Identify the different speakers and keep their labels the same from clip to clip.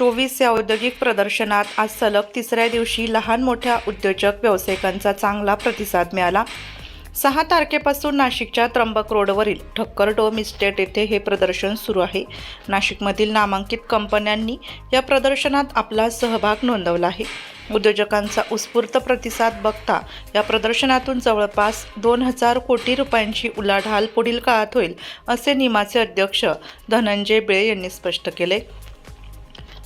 Speaker 1: चोवीस या औद्योगिक प्रदर्शनात आज सलग तिसऱ्या दिवशी लहान मोठ्या उद्योजक व्यावसायिकांचा चांगला प्रतिसाद मिळाला. सहा तारखेपासून नाशिकच्या त्र्यंबक रोडवरील ठक्कर डोम इस्टेट येथे हे प्रदर्शन सुरू आहे. नाशिकमधील नामांकित कंपन्यांनी या प्रदर्शनात आपला सहभाग नोंदवला आहे. उद्योजकांचा उत्स्फूर्त प्रतिसाद बघता या प्रदर्शनातून जवळपास दोन हजार कोटी रुपयांची उलाढाल पुढील काळात होईल असे निमाचे अध्यक्ष धनंजय बेळे यांनी स्पष्ट केले.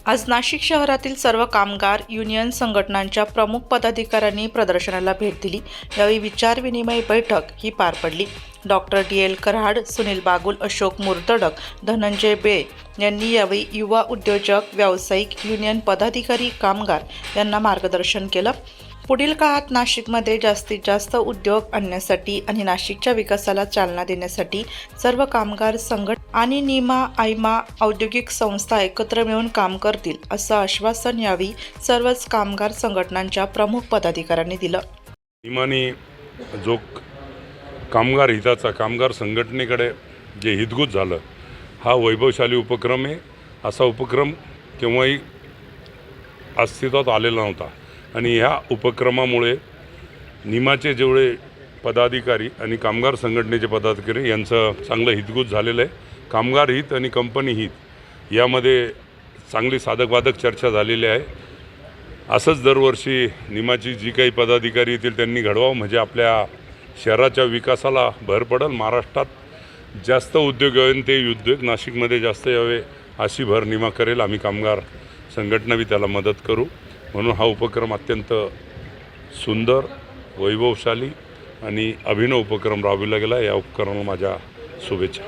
Speaker 1: आज नाशिक शहरातील सर्व कामगार युनियन संघटनांच्या प्रमुख पदाधिकाऱ्यांनी प्रदर्शनाला भेट दिली. यावेळी विचारविनिमय बैठक ही पार पडली. Doctor D. L. Karad Sunil Bagul Ashok Murtadak Dhananjay Bele यांनी यावेळी युवा उद्योजक व्यावसायिक युनियन पदाधिकारी कामगार यांना मार्गदर्शन केलं. पुढील काळात नाशिकमध्ये जास्तीत जास्त उद्योग आणण्यासाठी आणि नाशिकच्या विकासाला चालना देण्यासाठी सर्व कामगार संघट आणि निमा आयमा औद्योगिक संस्था एकत्र मिळून काम करतील असं आश्वासन यावेळी सर्वच कामगार संघटनांच्या प्रमुख पदाधिकाऱ्यांनी दिलं.
Speaker 2: निमाने जो कामगार हिताचा कामगार संघटनेकडे जे हितगुज झालं हा वैभवशाली उपक्रम आहे. असा उपक्रम केव्हाही अस्तित्वात आलेला नव्हता. आणि ह्या उपक्रमामुळे निमाचे जेवढे पदाधिकारी आणि कामगार संघटनेचे पदाधिकारी यांचं चांगलं हितगुज झालेलं आहे. कामगार हित आणि कंपनी हित यामध्ये चांगली साधकबाधक चर्चा झालेली आहे. असंच दरवर्षी निमाची जी काही पदाधिकारी येतील त्यांनी घडवावं म्हणजे आपल्या शहराच्या विकासाला भर पडेल. महाराष्ट्रात जास्त उद्योग यावे ते उद्योग नाशिकमध्ये जास्त यावे अशी भर निमा करेल. आम्ही कामगार संघटना बी त्याला मदत करू. म्हणून हा उपक्रम अत्यंत सुंदर वैभवशाली आणि अभिनव उपक्रम राबविला गेला. या उपक्रमाला माझ्या शुभेच्छा.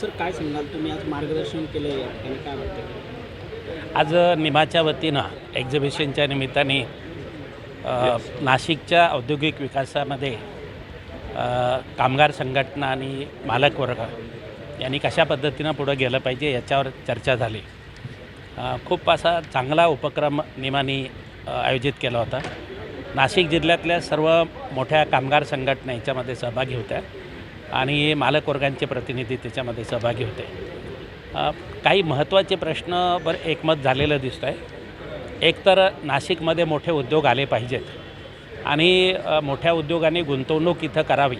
Speaker 3: सर काय सांगाल? तुम्ही आज मार्गदर्शन केलं या ठिकाणी काय वाटतं
Speaker 4: आज निमाच्या वतीनं एक्झिबिशनच्या निमित्ताने नाशिकच्या औद्योगिक विकासामध्ये कामगार संघटना आणि मालक वर्ग यांनी कशा पद्धतीनं पुढं गेलं पाहिजे याच्यावर चर्चा झाली. खूप असा चांगला उपक्रम निमानी आयोजित केला होता. नाशिक जिल्ह्यातल्या सर्व मोठ्या कामगार संघटना याच्यामध्ये सहभागी होत्या आणि मालकवर्गांचे प्रतिनिधी त्याच्यामध्ये सहभागी होते. काही महत्त्वाचे प्रश्न बरं एकमत झालेलं दिसतं आहे एक तर नाशिकमध्ये मोठे उद्योग आले पाहिजेत आणि मोठ्या उद्योगांनी गुंतवणूक इथं करावी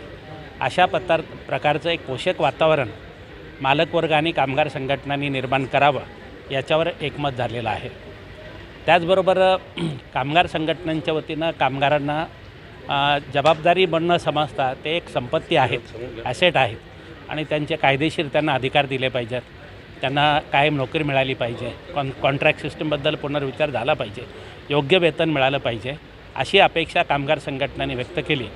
Speaker 4: अशा पत्तार प्रकारचं एक पोषक वातावरण मालकवर्ग आणि कामगार संघटनांनी निर्माण करावं याच्यावर एकमत झालेलं आहे. त्याचबरोबर कामगार संघटनांच्या वतीनं कामगारांना जबाबदारी बनणं समजता ते एक संपत्ती आहेत ॲसेट आहेत आणि त्यांचे कायदेशीर त्यांना अधिकार दिले पाहिजेत. त्यांना कायम नोकरी मिळाली पाहिजे. कॉन कॉन्ट्रॅक्ट सिस्टमबद्दल पुनर्विचार झाला पाहिजे. योग्य वेतन मिळालं पाहिजे. अशी अपेक्षा कामगार संघटनांनी व्यक्त केली.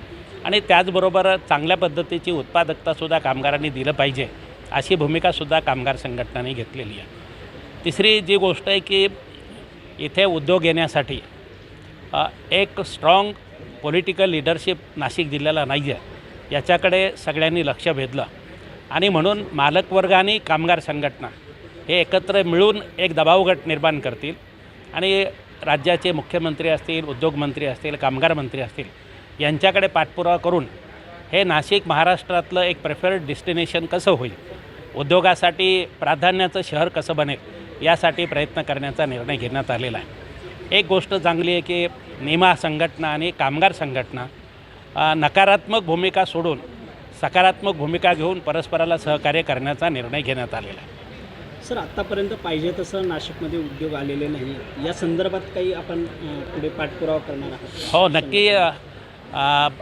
Speaker 4: आणि त्याचबरोबर चांगल्या पद्धतीची उत्पादकतासुद्धा कामगारांनी दिलं पाहिजे. अशी भूमिकासुद्धा कामगार संघटनांनी घेतलेली आहे. तिसरी जी गोष्ट आहे की इथे उद्योग येण्यासाठी एक स्ट्रॉंग पॉलिटिकल लिडरशिप नाशिक जिल्ह्याला नाही आहे. याच्याकडे सगळ्यांनी लक्ष भेदलं आणि म्हणून मालकवर्ग आणि कामगार संघटना हे एकत्र मिळून एक दबाव गट निर्माण करतील आणि राज्याचे मुख्यमंत्री असतील उद्योगमंत्री असतील कामगार मंत्री असतील यांच्याकडे पाठपुरावा करून हे नाशिक महाराष्ट्रातलं एक प्रेफर्ड डेस्टिनेशन कसं होईल? उद्योगासाठी प्राधान्याचं शहर कसं बनेल यासाठी प्रयत्न करण्याचा निर्णय घेण्यात आलेला आहे. एक गोष्ट चांगली आहे की निमा संघटना आणि कामगार संघटना नकारात्मक भूमिका सोडून सकारात्मक भूमिका घेऊन परस्पराला सहकार्य करण्याचा निर्णय घेण्यात आलेला आहे.
Speaker 3: सर आत्तापर्यंत पाहिजे तसं नाशिकमध्ये उद्योग आलेले नाही. या संदर्भात काही आपण पुढे पाठपुरावा करणार आहात?
Speaker 4: हो नक्की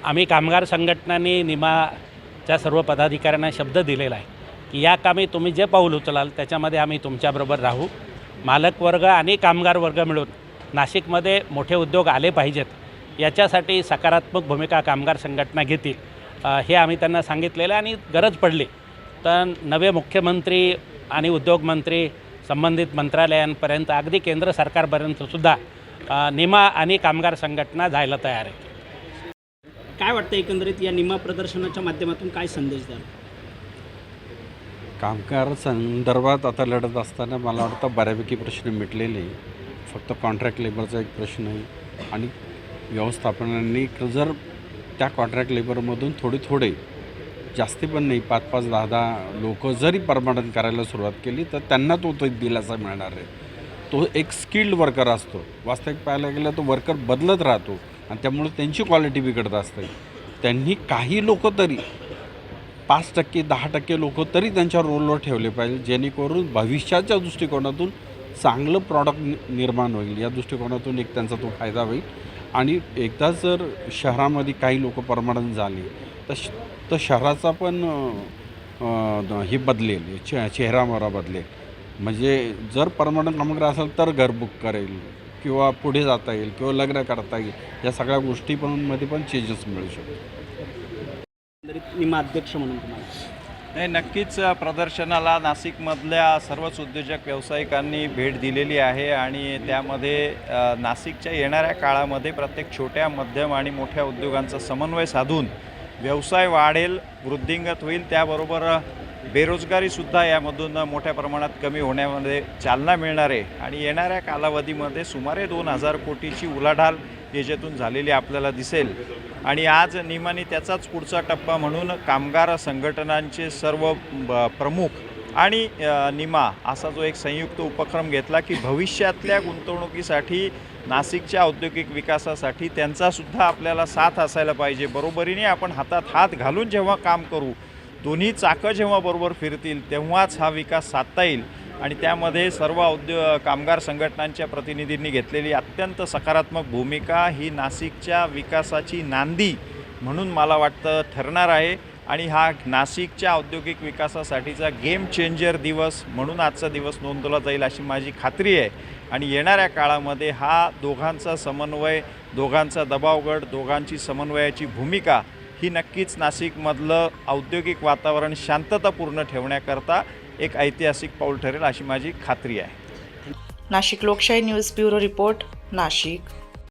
Speaker 4: आम्ही कामगार संघटनांनी निमाच्या सर्व पदाधिकाऱ्यांना शब्द दिलेला आहे. की या कामी तुम्ही जे पाऊल उचलाल त्याच्यामध्ये आम्ही तुमच्याबरोबर राहू. मालक वर्ग आणि कामगार वर्ग मिळून नाशिकमध्ये मोठे उद्योग आले पाहिजेत. याच्यासाठी सकारात्मक भूमिका कामगार संघटना घेतील. हे आम्ही त्यांना सांगितलेलं आणि गरज पडली. तर नवे मुख्यमंत्री आणि उद्योगमंत्री संबंधित मंत्रालयांपर्यंत अगदी केंद्र सरकारपर्यंतसुद्धा निमा आणि कामगार संघटना जायला तयार आहे
Speaker 3: काय वाटतं एकंदरीत या निमा प्रदर्शनाच्या माध्यमातून काय संदेश द्याल?
Speaker 5: कामगार संदर्भात आता लढत असताना मला वाटतं बऱ्यापैकी प्रश्न मिटलेले फक्त कॉन्ट्रॅक्ट लेबरचा एक प्रश्न आहे. आणि व्यवस्थापनांनी जर त्या कॉन्ट्रॅक्ट लेबरमधून थोडे थोडे जास्ती पण नाही पाच पाच दहा दहा लोक जरी परमानंट करायला सुरुवात केली तर त्यांना तो तो दिलासा मिळणार आहे. तो एक स्किल्ड वर्कर असतो. वास्तविक पाहायला गेलं तो वर्कर बदलत राहतो. आणि त्यामुळे त्यांची क्वालिटी बिघडत असते. त्यांनी काही लोक तरी पाच टक्के दहा टक्के लोक तरी त्यांच्या रोलवर ठेवले पाहिजे जेणेकरून भविष्याच्या दृष्टिकोनातून चांगलं प्रॉडक्ट निर्माण होईल. या दृष्टिकोनातून एक त्यांचा तो फायदा होईल. आणि एकदा जर शहरामध्ये काही लोक परमनंट झाली तर श तर शहराचा पण हे बदलेल चे चेहरामोहरा बदलेल. म्हणजे जर परमानंट कामगार असेल तर घर बुक करेल किंवा पुढे जाता येईल किंवा लग्न करता येईल या सगळ्या गोष्टी पण मध्ये पण चेंजेस मिळू शकतो
Speaker 3: एकंदरीत निमा अध्यक्ष म्हणून तुम्हाला?
Speaker 6: नाही नक्कीच प्रदर्शनाला नाशिकमधल्या सर्वच उद्योजक व्यावसायिकांनी भेट दिलेली आहे आणि त्यामध्ये नाशिकच्या येणाऱ्या काळामध्ये प्रत्येक छोट्या मध्यम आणि मोठ्या उद्योगांचा समन्वय साधून व्यवसाय वाढेल वृद्धिंगत होईल त्याबरोबर बेरोजगारीसुद्धा यामधून मोठ्या प्रमाणात कमी होण्यामध्ये चालना मिळणार आहे. आणि येणाऱ्या कालावधीमध्ये सुमारे दोन हजार कोटीची उलाढाल याच्यातून झालेली आपल्याला दिसेल. आणि आज निमाने त्याचाच पुढचा टप्पा म्हणून कामगार संघटनांचे सर्व ब- प्रमुख आणि निमा असा जो एक संयुक्त उपक्रम घेतला की भविष्यातल्या गुंतवणुकीसाठी नाशिकच्या औद्योगिक विकासासाठी त्यांचासुद्धा आपल्याला साथ असायला पाहिजे. बरोबरीने आपण हातात हात घालून जेव्हा काम करू दोन्ही चाकं जेव्हा बरोबर फिरतील तेव्हाच हा विकास साधता येईल. आणि त्यामध्ये सर्व औद्यो कामगार संघटनांच्या प्रतिनिधींनी घेतलेली अत्यंत सकारात्मक भूमिका ही नाशिकच्या विकासाची नांदी म्हणून मला वाटतं ठरणार आहे. आणि हा नाशिकच्या औद्योगिक विकासासाठीचा गेम चेंजर दिवस म्हणून आजचा दिवस नोंदवला जाईल अशी माझी खात्री आहे. आणि येणाऱ्या काळामध्ये हा दोघांचा समन्वय दोघांचा दबावगड दोघांची समन्वयाची भूमिका ही नक्कीच नाशिकमधलं औद्योगिक वातावरण शांततापूर्ण ठेवण्याकरता एक ऐतिहासिक पाऊल ठरेल अशी माझी खात्री आहे.
Speaker 1: नाशिक लोकशाही न्यूज ब्युरो रिपोर्ट नाशिक.